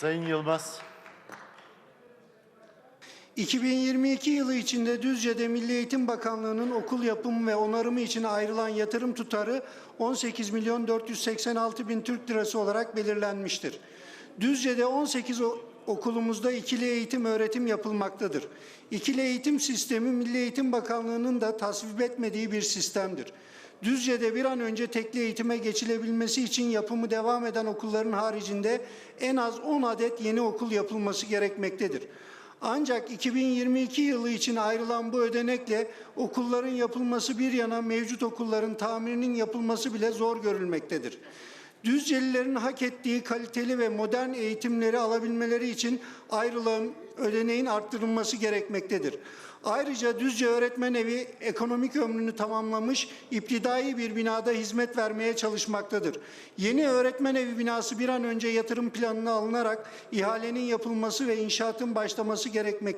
Sayın Yılmaz. 2022 yılı içinde Düzce'de Milli Eğitim Bakanlığı'nın okul yapımı ve onarımı için ayrılan yatırım tutarı 18 milyon 486 bin Türk lirası olarak belirlenmiştir. Düzce'de 18 o- okulumuzda ikili eğitim öğretim yapılmaktadır. İkili eğitim sistemi Milli Eğitim Bakanlığı'nın da tasvip etmediği bir sistemdir. Düzce'de bir an önce tekli eğitime geçilebilmesi için yapımı devam eden okulların haricinde en az 10 adet yeni okul yapılması gerekmektedir. Ancak 2022 yılı için ayrılan bu ödenekle okulların yapılması bir yana mevcut okulların tamirinin yapılması bile zor görülmektedir. Düzcelilerin hak ettiği kaliteli ve modern eğitimleri alabilmeleri için ayrılan ödeneğin arttırılması gerekmektedir. Ayrıca Düzce Öğretmen Evi ekonomik ömrünü tamamlamış iptidai bir binada hizmet vermeye çalışmaktadır. Yeni öğretmen evi binası bir an önce yatırım planına alınarak ihalenin yapılması ve inşaatın başlaması gerekmek,